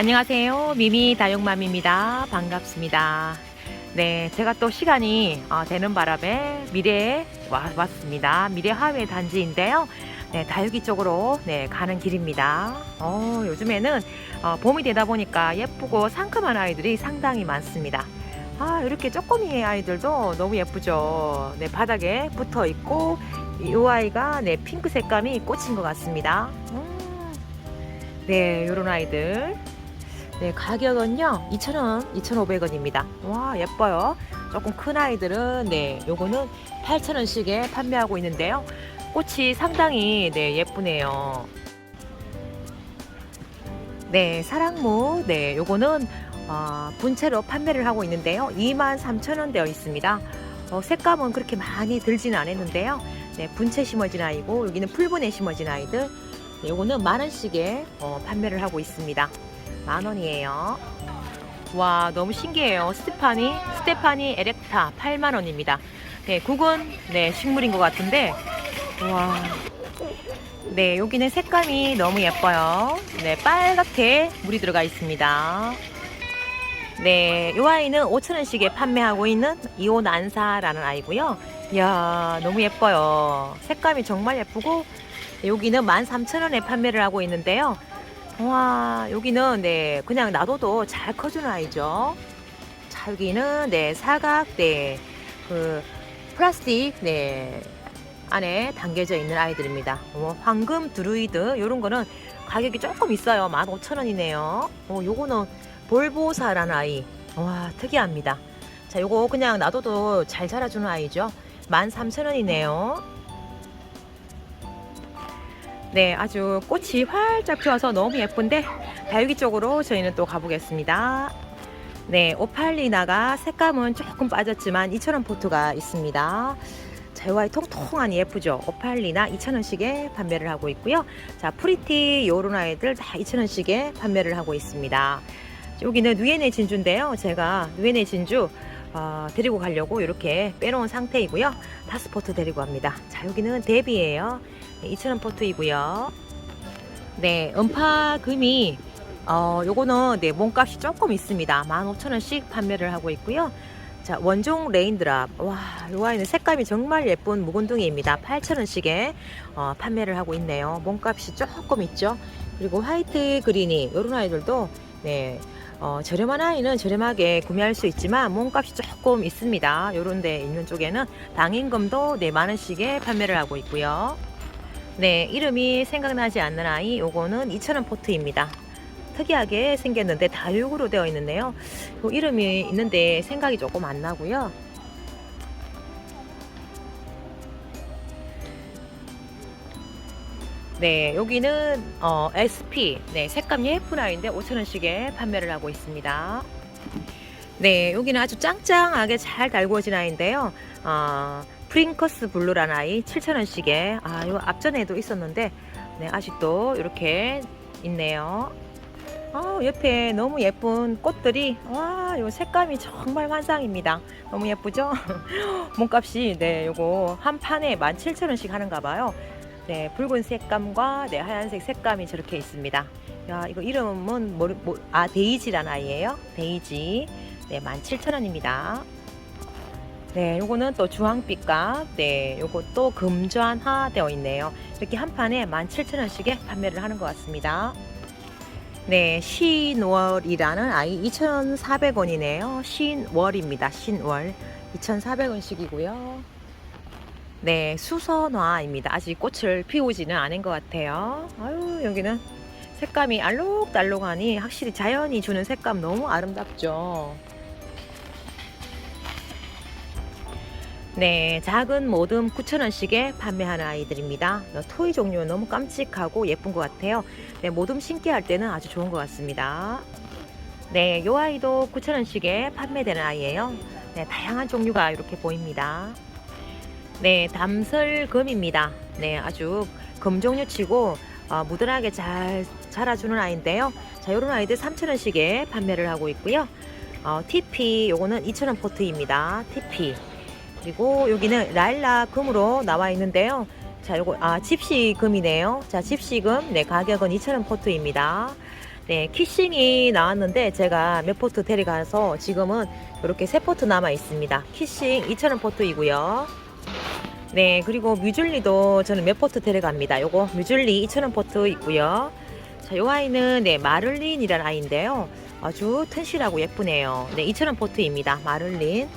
안녕하세요. 미미 다육맘입니다. 반갑습니다. 네, 제가 또 시간이 어, 되는 바람에 미래에 와- 왔습니다. 미래 하회 단지인데요. 네, 다육이 쪽으로 네, 가는 길입니다. 어, 요즘에는 어, 봄이 되다 보니까 예쁘고 상큼한 아이들이 상당히 많습니다. 아, 이렇게 쪼꼬미 아이들도 너무 예쁘죠. 네, 바닥에 붙어 있고, 이 아이가 네, 핑크 색감이 꽂힌 것 같습니다. 음, 네, 요런 아이들. 네, 가격은요, 2,000원, 2,500원입니다. 와, 예뻐요. 조금 큰 아이들은, 네, 요거는 8,000원씩에 판매하고 있는데요. 꽃이 상당히, 네, 예쁘네요. 네, 사랑무, 네, 요거는, 어, 분채로 판매를 하고 있는데요. 23,000원 되어 있습니다. 어, 색감은 그렇게 많이 들지는 않았는데요. 네, 분채 심어진 아이고, 여기는 풀분에 심어진 아이들. 네, 요거는 만 원씩에 어, 판매를 하고 있습니다. 만 원이에요. 와, 너무 신기해요. 스테파니, 스테파니 에렉타 8만 원입니다. 네, 국은 네, 식물인 것 같은데, 와. 네, 여기는 색감이 너무 예뻐요. 네, 빨갛게 물이 들어가 있습니다. 네, 이 아이는 5,000원씩에 판매하고 있는 이온 안사라는 아이고요. 이야, 너무 예뻐요. 색감이 정말 예쁘고, 여기는 13,000원에 판매를 하고 있는데요. 와, 여기는 네, 그냥 놔둬도 잘 커주는 아이죠. 자, 여기는 네, 사각, 네, 그 플라스틱, 네, 안에 담겨져 있는 아이들입니다. 어, 황금 드루이드 이런 거는 가격이 조금 있어요. 15,000원이네요. 어, 요거는 볼보사라는 아이. 와, 특이합니다. 자, 요거 그냥 놔둬도 잘 자라주는 아이죠. 13,000원이네요. 네, 아주 꽃이 활짝 피어서 너무 예쁜데 다육이 쪽으로 저희는 또 가보겠습니다. 네, 오팔리나가 색감은 조금 빠졌지만 2,000원 포트가 있습니다. 자, 이 아이 통통하니 예쁘죠? 오팔리나 2,000원씩에 판매를 하고 있고요. 자, 프리티 요런 아이들 다 2,000원씩에 판매를 하고 있습니다. 여기는 누에네 진주인데요. 제가 누에네 진주 어, 데리고 가려고 이렇게 빼놓은 상태이고요. 다스 포트 데리고 갑니다. 자, 여기는 데비예요. 네, 2,000원 포트이고요. 네, 음파금이 어, 요거는 네, 몸값이 조금 있습니다. 15,000원씩 판매를 하고 있고요. 자, 원종 레인드랍. 와, 요 아이는 색감이 정말 예쁜 묵은둥이입니다. 8,000원씩에 어, 판매를 하고 있네요. 몸값이 조금 있죠. 그리고 화이트 그린이 요런 아이들도 네, 어, 저렴한 아이는 저렴하게 구매할 수 있지만 몸값이 조금 있습니다. 요런 데 있는 쪽에는 당임금도 네, 만 원씩에 판매를 하고 있고요. 네, 이름이 생각나지 않는 아이 요거는 2,000원 포트입니다. 특이하게 생겼는데 다육으로 되어 있는데요. 요 이름이 있는데 생각이 조금 안 나고요. 네, 여기는 어, SP 네, 색감 예쁜 아이인데 5,000원씩에 판매를 하고 있습니다. 네, 여기는 아주 짱짱하게 잘 달구어진 아이인데요. 어, 프링커스 블루라는 아이 7,000원씩에 아, 요 앞전에도 있었는데 네, 아직도 이렇게 있네요. 아, 옆에 너무 예쁜 꽃들이 와, 요 색감이 정말 환상입니다. 너무 예쁘죠? 몸값이 네, 요거 한 판에 17,000원씩 하는가 봐요. 네, 붉은 색감과 네, 하얀색 색감이 저렇게 있습니다. 야, 이거 이름은 뭐, 뭐, 아, 데이지란 아이예요. 데이지. 네, 17,000원입니다. 네, 요거는 또 주황빛과 네, 요것도 금전화 되어 있네요. 이렇게 한 판에 17,000원씩에 판매를 하는 것 같습니다. 네, 신월이라는 아이 2,400원이네요. 신월입니다. 신월. 2,400원씩이고요. 네, 수선화입니다. 아직 꽃을 피우지는 않은 것 같아요. 아유, 여기는 색감이 알록달록하니 확실히 자연이 주는 색감 너무 아름답죠. 네, 작은 모듬 9,000원씩에 판매하는 아이들입니다. 토이 종류 너무 깜찍하고 예쁜 것 같아요. 네, 모듬 신기 할 때는 아주 좋은 것 같습니다. 네, 요 아이도 9,000원씩에 판매되는 아이예요. 네, 다양한 종류가 이렇게 보입니다. 네, 담설금입니다. 네, 아주 금 종류 치고 어, 무던하게 잘 자라주는 아이인데요. 자, 요런 아이들 3,000원씩에 판매를 하고 있고요. 어, TP 요거는 2,000원 포트입니다. TP. 그리고 여기는 라일락 금으로 나와 있는데요. 자, 요거 아 집시 금이네요. 자, 집시 금 네 가격은 2,000원 포트입니다. 네, 키싱이 나왔는데 제가 몇 포트 데려가서 지금은 이렇게 세 포트 남아 있습니다. 키싱 2,000원 포트이고요. 네, 그리고 뮤즐리도 저는 몇 포트 데려갑니다. 요거 뮤즐리 2,000원 포트 있고요. 자, 요 아이는 네, 마를린이라는 아이인데요. 아주 튼실하고 예쁘네요. 네, 2,000원 포트입니다. 마를린.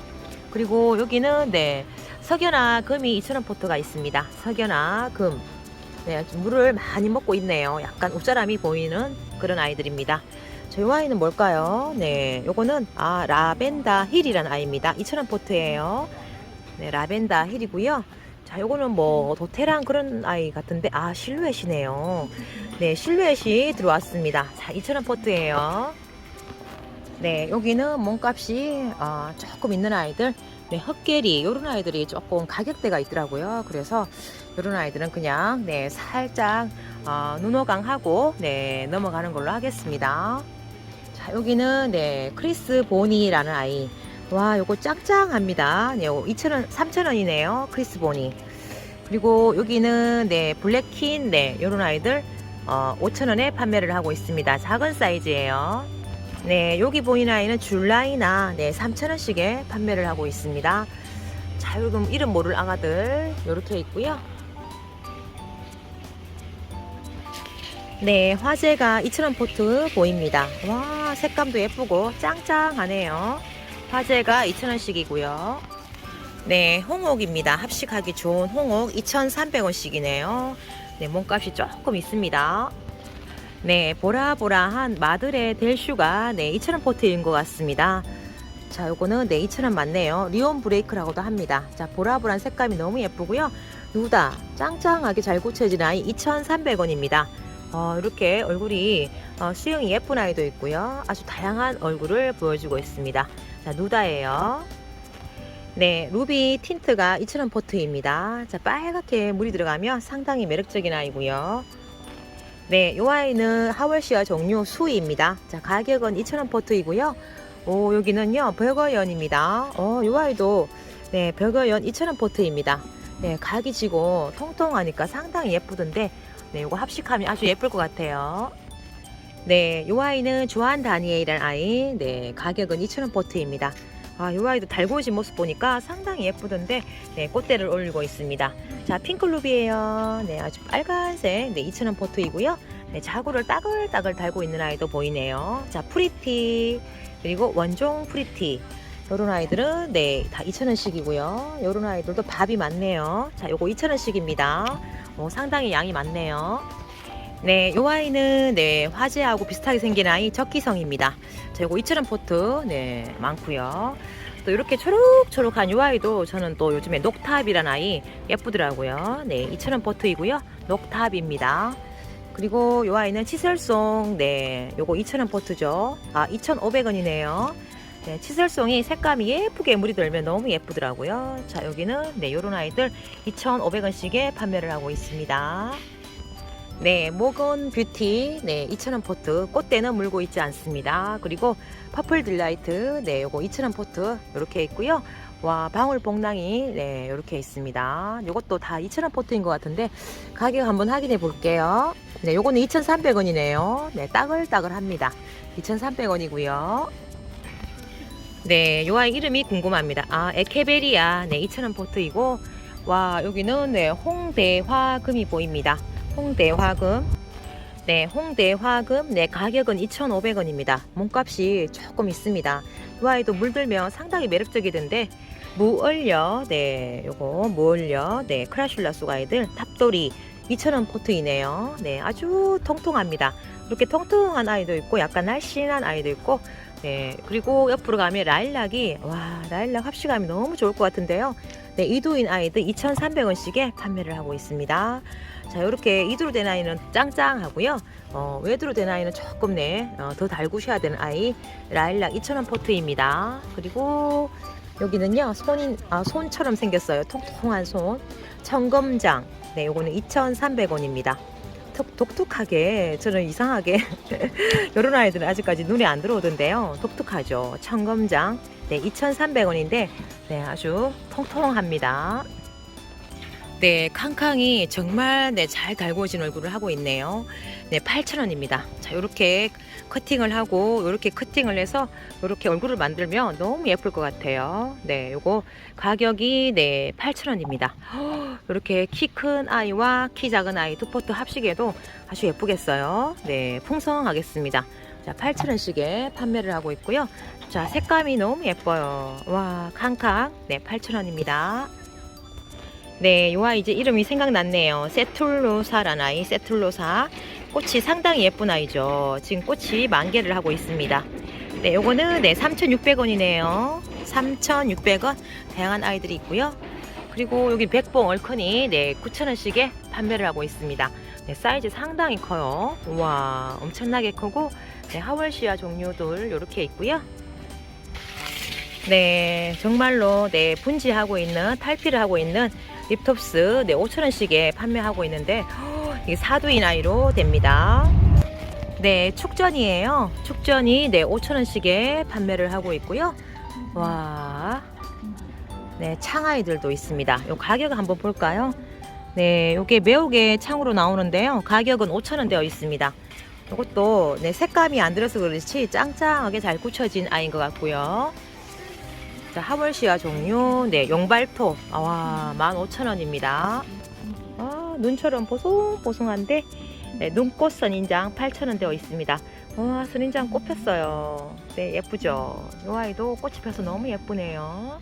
그리고 여기는 네, 석연아 금이 2,000원 포트가 있습니다. 석연아 금. 네, 물을 많이 먹고 있네요. 약간 옷자람이 보이는 그런 아이들입니다. 저이 아이는 뭘까요? 네, 요거는 아 라벤더 힐이라는 아이입니다. 2,000원 포트예요. 네, 라벤더 힐이고요. 자, 요거는 뭐 도테랑 그런 아이 같은데 아 실루엣이네요. 네, 실루엣이 들어왔습니다. 자, 2,000원 포트예요. 네, 여기는 몸값이 아, 조금 있는 아이들, 네, 헛개리 이런 아이들이 조금 가격대가 있더라고요. 그래서 이런 아이들은 그냥 네 살짝 어, 눈호강하고 네 넘어가는 걸로 하겠습니다. 자 여기는 네 크리스 보니라는 아이. 와 요거 짱짱합니다. 네 요거 2,000원 3,000원이네요. 크리스 보니. 그리고 여기는 네 블랙킨 네 요런 아이들 어, 5,000원에 판매를 하고 있습니다. 작은 사이즈예요. 네, 여기 보이는 아이는 줄라이나 네, 3,000원씩에 판매를 하고 있습니다. 자, 요금 이름 모를 아가들 이렇게 있고요. 네, 화재가 2,000원 포트 보입니다. 와, 색감도 예쁘고 짱짱하네요. 화재가 2,000원씩이고요. 네, 홍옥입니다. 합식하기 좋은 홍옥 2,300원씩이네요. 네, 몸값이 조금 있습니다. 네, 보라보라한 마들의 델슈가 네, 2,000원 포트인 것 같습니다. 자, 요거는 네, 2,000원 맞네요. 리온 브레이크라고도 합니다. 자, 보라보라한 색감이 너무 예쁘고요. 누다 짱짱하게 잘 고쳐진 아이 2,300원입니다. 어, 이렇게 얼굴이 어, 수영이 예쁜 아이도 있고요. 아주 다양한 얼굴을 보여주고 있습니다. 자, 누다예요. 네, 루비 틴트가 2,000원 포트입니다. 자, 빨갛게 물이 들어가면 상당히 매력적인 아이고요. 네, 이 아이는 하월시아 종류 수입니다. 자, 가격은 2,000원 포트이고요. 오, 여기는요, 벽어연입니다. 어, 이 아이도, 네, 벽어연 2,000원 포트입니다. 네, 각이 지고 통통하니까 상당히 예쁘던데, 네, 이거 합식하면 아주 예쁠 것 같아요. 네, 이 아이는 주한 다니엘이라는 아이, 네, 가격은 2,000원 포트입니다. 아, 이 아이도 달고진 모습 보니까 상당히 예쁘던데, 네, 꽃대를 올리고 있습니다. 자, 핑클루비에요. 네, 아주 빨간색, 네, 2,000원 포트이고요. 네, 자구를 따글따글 달고 있는 아이도 보이네요. 자, 프리티, 그리고 원종 프리티. 요런 아이들은 네, 다 2,000원씩이고요. 요런 아이들도 밥이 많네요. 자, 요거 2,000원씩입니다. 어, 상당히 양이 많네요. 네, 요 아이는 네, 화재하고 비슷하게 생긴 아이 적기성입니다. 자, 요거 2,000원 포트 네, 많고요. 또 이렇게 초록초록한 요 아이도 저는 또 요즘에 녹탑이란 아이 예쁘더라고요. 네, 2,000원 포트이고요. 녹탑입니다. 그리고 요 아이는 치설송 네, 요거 2,000원 포트죠. 아, 2,500원이네요. 네, 치설송이 색감이 예쁘게 물이 들면 너무 예쁘더라고요. 자, 여기는 네, 요런 아이들 2,500원씩에 판매를 하고 있습니다. 네, 모건 뷰티, 네, 2,000원 포트. 꽃대는 물고 있지 않습니다. 그리고 퍼플 딜라이트, 네, 요거 2,000원 포트. 이렇게 있고요. 와, 방울 복랑이, 네, 이렇게 있습니다. 요것도 다 2,000원 포트인 것 같은데, 가격 한번 확인해 볼게요. 네, 요거는 2,300원이네요. 네, 따글따글 합니다. 2,300원이고요. 네, 요 아이 이름이 궁금합니다. 아, 에케베리아. 네, 2,000원 포트이고, 와, 여기는 네, 홍대화 금이 보입니다. 홍대 화금. 네, 홍대 화금. 네, 가격은 2,500원입니다. 몸값이 조금 있습니다. 이 아이도 물들면 상당히 매력적이던데, 무얼려. 네, 요거 무얼려. 네, 크라슐라 속 아이들. 탑돌이 2,000원 포트이네요. 네, 아주 통통합니다. 이렇게 통통한 아이도 있고, 약간 날씬한 아이도 있고, 네, 그리고 옆으로 가면 라일락이, 와, 라일락 합식감이 너무 좋을 것 같은데요. 네, 이두인 아이들 2,300원씩에 판매를 하고 있습니다. 자, 이렇게 이두로 된 아이는 짱짱하고요. 어, 외두로 된 아이는 조금 네, 어, 더 달구셔야 되는 아이 라일락 2,000원 포트입니다. 그리고 여기는요, 손인, 아, 손처럼 생겼어요. 통통한 손. 청검장. 네, 요거는 2,300원입니다. 독특하게 저는 이상하게 이런 아이들은 아직까지 눈에 안 들어오던데요. 독특하죠. 청검장. 네, 2,300원인데 네, 아주 통통합니다. 네, 캉캉이 정말 네, 잘 달구어진 얼굴을 하고 있네요. 네, 8,000원입니다. 자, 이렇게 커팅을 하고 이렇게 커팅을 해서 이렇게 얼굴을 만들면 너무 예쁠 것 같아요. 네, 요거 가격이 네, 8,000원입니다. 이렇게 키 큰 아이와 키 작은 아이 두 포트 합식해도 아주 예쁘겠어요. 네, 풍성하겠습니다. 자, 8,000원씩에 판매를 하고 있고요. 자, 색감이 너무 예뻐요. 와, 캉캉. 네, 8,000원입니다. 네, 요 아이 이제 이름이 생각났네요. 세툴로사라는 아이, 세툴로사. 꽃이 상당히 예쁜 아이죠. 지금 꽃이 만개를 하고 있습니다. 네, 요거는 네, 3,600원이네요. 3,600원. 다양한 아이들이 있고요. 그리고 여기 백봉 얼큰이 네, 9,000원씩에 판매를 하고 있습니다. 네, 사이즈 상당히 커요. 와, 엄청나게 크고 네, 하월시아 종류들 이렇게 있고요. 네, 정말로 네, 분지하고 있는 탈피를 하고 있는 립톱스 네, 5,000원씩에 판매하고 있는데 허, 이게 사두인 아이로 됩니다. 네, 축전이에요. 축전이 네, 5,000원씩에 판매를 하고 있고요. 와. 네, 창아이들도 있습니다. 요 가격 한번 볼까요? 네, 요게 매우게 창으로 나오는데요. 가격은 5,000원 되어 있습니다. 이것도 네, 색감이 안 들어서 그렇지 짱짱하게 잘 굳혀진 아이인 것 같고요. 자, 하월시아 종류, 네, 용발톱, 아, 와, 15,000원입니다. 아, 눈처럼 보송보송한데, 네, 눈꽃 선인장 8,000원 되어 있습니다. 와, 선인장 꽃 폈어요. 네, 예쁘죠? 이 아이도 꽃이 펴서 너무 예쁘네요.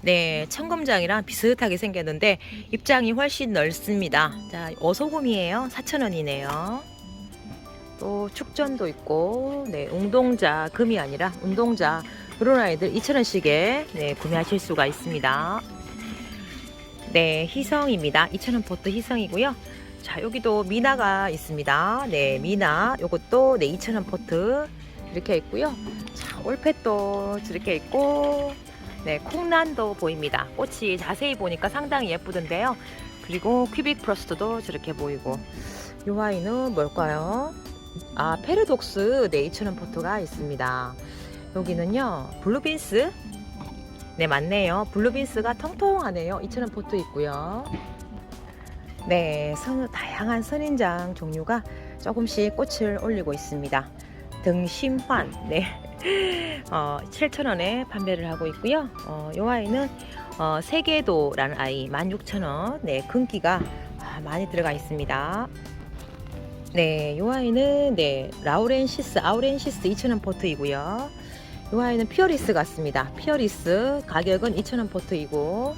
네, 청금장이랑 비슷하게 생겼는데, 입장이 훨씬 넓습니다. 자, 어소금이에요. 4,000원이네요. 또 축전도 있고, 네, 운동자, 금이 아니라 운동자, 아이들 2,000원씩에 네, 구매하실 수가 있습니다. 네, 희성입니다. 2,000원 포트 희성이고요. 자, 여기도 미나가 있습니다. 네, 미나. 요것도 네, 2,000원 포트 이렇게 있고요. 자, 올펫도 이렇게 있고, 네, 콩란도 보입니다. 꽃이 자세히 보니까 상당히 예쁘던데요. 그리고 큐빅 프로스트도 저렇게 보이고, 요 아이는 뭘까요? 아, 페르독스 네, 2,000원 포트가 있습니다. 여기는요 블루빈스. 네 맞네요. 블루빈스가 통통하네요. 2,000원 포트 있고요. 네 선, 다양한 선인장 종류가 조금씩 꽃을 올리고 있습니다. 등심환. 네. 어, 7,000원에 판매를 하고 있고요. 어, 요 아이는 어, 세계도라는 아이 16,000원. 네 금기가 아, 많이 들어가 있습니다. 네, 요 아이는 네 라우렌시스 아우렌시스 2,000원 포트이고요. 이 아이는 피어리스 같습니다. 피어리스 가격은 2,000원 포트이고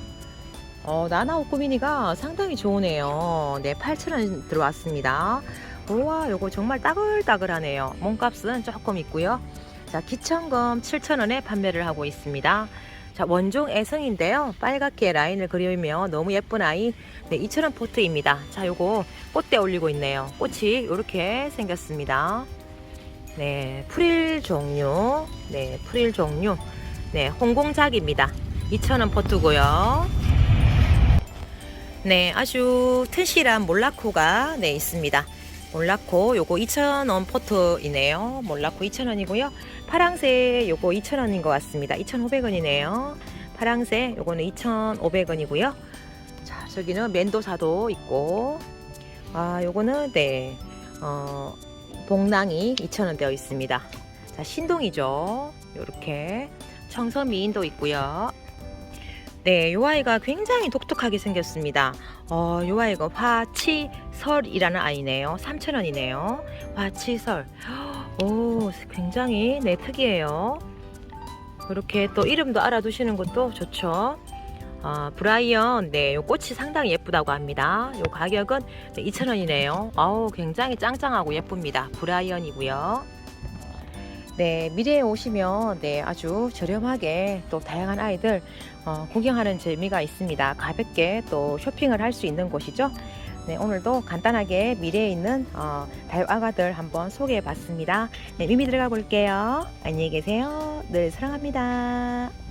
어, 나나오 꾸 미니가 상당히 좋으네요. 네, 8,000원 들어왔습니다. 우와, 요거 정말 따글따글하네요. 몸값은 조금 있고요. 자, 기천금 7,000원에 판매를 하고 있습니다. 자, 원종 애성인데요. 빨갛게 라인을 그리며 너무 예쁜 아이. 네, 2,000원 포트입니다. 자, 요거 꽃대 올리고 있네요. 꽃이 이렇게 생겼습니다. 네, 프릴 종류. 네, 프릴 종류. 네, 홍공작입니다. 2,000원 포트고요. 네, 아주 튼실한 몰라코가 네, 있습니다. 몰라코 요거 2,000원 포트이네요. 몰라코 2,000원이고요. 파랑새 요거 2,000원인 것 같습니다. 2,500원이네요. 파랑새 요거는 2,500원이고요. 자, 저기는 멘도사도 있고 아, 요거는 네. 어, 동랑이 2,000원 되어 있습니다. 자, 신동이죠. 요렇게 청서미인도 있고요. 네, 요 아이가 굉장히 독특하게 생겼습니다. 어, 요 아이가 화치설이라는 아이네요. 3,000원이네요. 화치설. 오, 굉장히 네, 특이해요. 그렇게 또 이름도 알아두시는 것도 좋죠. 어, 브라이언, 네, 요 꽃이 상당히 예쁘다고 합니다. 요 가격은 네, 2,000원이네요. 아우, 굉장히 짱짱하고 예쁩니다. 브라이언이고요. 네, 미래에 오시면 네, 아주 저렴하게 또 다양한 아이들 어, 구경하는 재미가 있습니다. 가볍게 또 쇼핑을 할 수 있는 곳이죠. 네, 오늘도 간단하게 미래에 있는 어, 달아가들 한번 소개해 봤습니다. 네, 미미 들어가 볼게요. 안녕히 계세요. 늘 사랑합니다.